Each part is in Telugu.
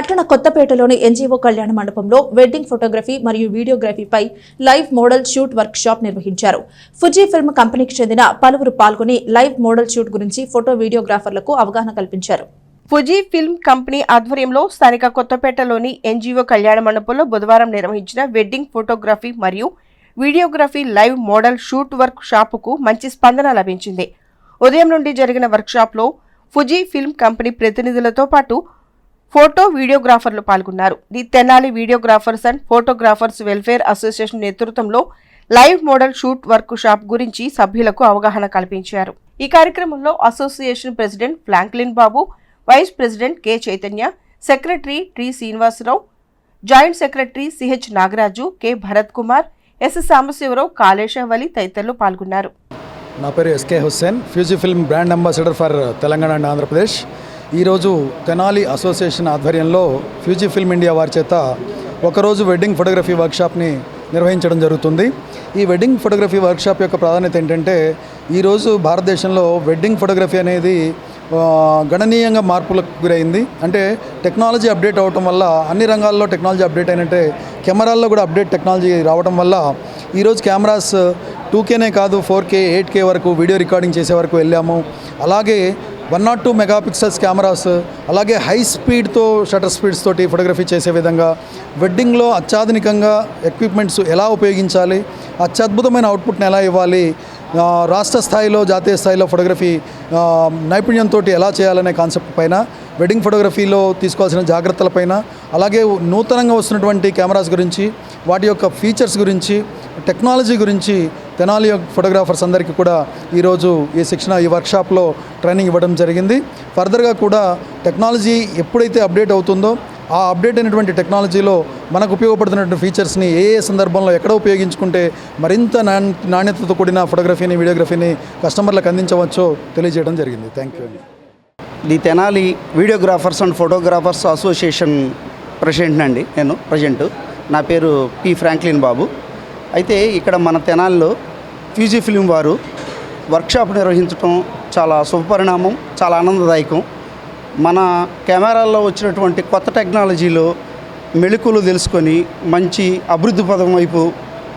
పట్టణ కొత్తపేటలోని ఎన్జీఓ కళ్యాణ మండపంలో వెడ్డింగ్ ఫోటోగ్రఫీ మరియు వీడియోగ్రఫీపై live model shoot workshop నిర్వహించారు. ఫుజీ ఫిల్మ్ కంపెనీకి చెందిన పలువురు పాల్గొని లైవ్ మోడల్ షూట్ గురించి ఫోటో వీడియోగ్రాఫర్లకు అవగాహన కల్పించారు. ఫుజీ ఫిల్మ్ కంపెనీ ఆధ్వర్యంలో స్థానిక కొత్తపేటలోని ఎన్జీఓ కళ్యాణ మండపంలో బుధవారం నిర్వహించిన వెడ్డింగ్ ఫోటోగ్రఫీ మరియు videography live model shoot work షాపుకు మంచి స్పందన లభించింది. ఉదయం నుండి జరిగిన వర్క్షాప్లో ఫుజీ ఫిల్మ్ కంపెనీ ప్రతినిధులతో పాటు ఫోటో వీడియోగ్రాఫర్లు పాల్గొన్నారు. The Tenali videographers and photographers welfare association నేతృత్వంలో live model shoot workshop గురించి సభ్యులకు అవగాహన కల్పించారు. ఈ కార్యక్రమంలో association president Franklin Babu vice president K Chaitanya secretary T Srinivasarao joint secretary CH Nagaraju K Bharat Kumar S Sambasivarao Kaleshavali తదితరులు పాల్గొన్నారు. నా పేరు SK Hussain Fuji film brand ambassador for Telangana and Andhra Pradesh ఈరోజు తెనాలి అసోసియేషన్ ఆధ్వర్యంలో ఫ్యూజీ ఫిల్మ్ ఇండియా వారి చేత ఒకరోజు వెడ్డింగ్ ఫోటోగ్రఫీ వర్క్షాప్ని నిర్వహించడం జరుగుతుంది. ఈ వెడ్డింగ్ ఫోటోగ్రఫీ వర్క్షాప్ యొక్క ప్రాధాన్యత ఏంటంటే ఈరోజు భారతదేశంలో వెడ్డింగ్ ఫోటోగ్రఫీ అనేది గణనీయంగా మార్పులకు గురైంది. అంటే టెక్నాలజీ అప్డేట్ అవటం వల్ల అన్ని రంగాల్లో టెక్నాలజీ అప్డేట్ అయినట్టే కెమెరాల్లో కూడా అప్డేట్ టెక్నాలజీ రావడం వల్ల ఈరోజు కెమెరాస్ టూ కేనే కాదు ఫోర్ కే ఎయిట్ కే వరకు వీడియో రికార్డింగ్ చేసే వరకు వెళ్ళాము. అలాగే one nought two megapixels cameras అలాగే హై స్పీడ్తో షటర్ స్పీడ్స్ తోటి ఫోటోగ్రఫీ చేసే విధంగా వెడ్డింగ్లో అత్యాధునికంగా ఎక్విప్మెంట్స్ ఎలా ఉపయోగించాలి అత్యద్భుతమైన అవుట్పుట్ని ఎలా ఇవ్వాలి రాష్ట్ర స్థాయిలో జాతీయ స్థాయిలో ఫోటోగ్రఫీ నైపుణ్యంతో ఎలా చేయాలనే కాన్సెప్ట్ పైన వెడ్డింగ్ ఫోటోగ్రఫీలో తీసుకోవాల్సిన జాగ్రత్తలపైన అలాగే నూతనంగా వస్తున్నటువంటి కెమెరాస్ గురించి వాటి యొక్క ఫీచర్స్ గురించి టెక్నాలజీ గురించి తెనాలి ఫోటోగ్రాఫర్స్ అందరికీ కూడా ఈరోజు ఈ శిక్షణ ఈ వర్క్షాప్లో ట్రైనింగ్ ఇవ్వడం జరిగింది. ఫర్దర్గా కూడా టెక్నాలజీ ఎప్పుడైతే అప్డేట్ అవుతుందో ఆ అప్డేట్ అయినటువంటి టెక్నాలజీలో మనకు ఉపయోగపడుతున్నటువంటి ఫీచర్స్ని ఏ ఏ సందర్భంలో ఎక్కడ ఉపయోగించుకుంటే మరింత నాణ్యతతో కూడిన ఫోటోగ్రఫీని వీడియోగ్రఫీని కస్టమర్లకు అందించవచ్చో తెలియజేయడం జరిగింది. థ్యాంక్ యూ అండి. The Tenali videographers and photographers association president అండి నేను ప్రజెంట్. నా పేరు పి ఫ్రాంక్లిన్ బాబు. అయితే ఇక్కడ మన తెనాలిలో ఫ్యూజీ ఫిలిం వారు వర్క్షాప్ నిర్వహించడం చాలా శుభపరిణామం చాలా ఆనందదాయకం. మన కెమెరాల్లో వచ్చినటువంటి కొత్త టెక్నాలజీలో మెళుకులు తెలుసుకొని మంచి అభివృద్ధి పదం వైపు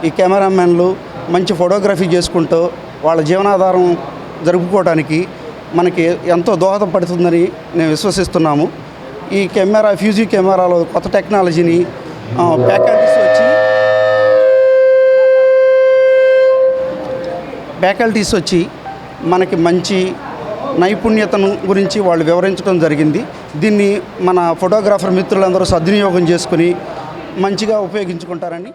ఈ కెమెరామెన్లు మంచి ఫోటోగ్రఫీ చేసుకుంటూ వాళ్ళ జీవనాధారం జరుపుకోవడానికి మనకి ఎంతో దోహదపడుతుందని నేను విశ్వసిస్తున్నాము. ఈ కెమెరా ఫ్యూజీ కెమెరాలో కొత్త టెక్నాలజీని ఫ్యాకల్టీస్ వచ్చి ఫ్యాకల్టీస్ వచ్చి మనకి మంచి నైపుణ్యతను గురించి వాళ్ళు వివరించడం జరిగింది. దీన్ని మన ఫోటోగ్రాఫర్ మిత్రులందరూ సద్వినియోగం చేసుకుని మంచిగా ఉపయోగించుకుంటారని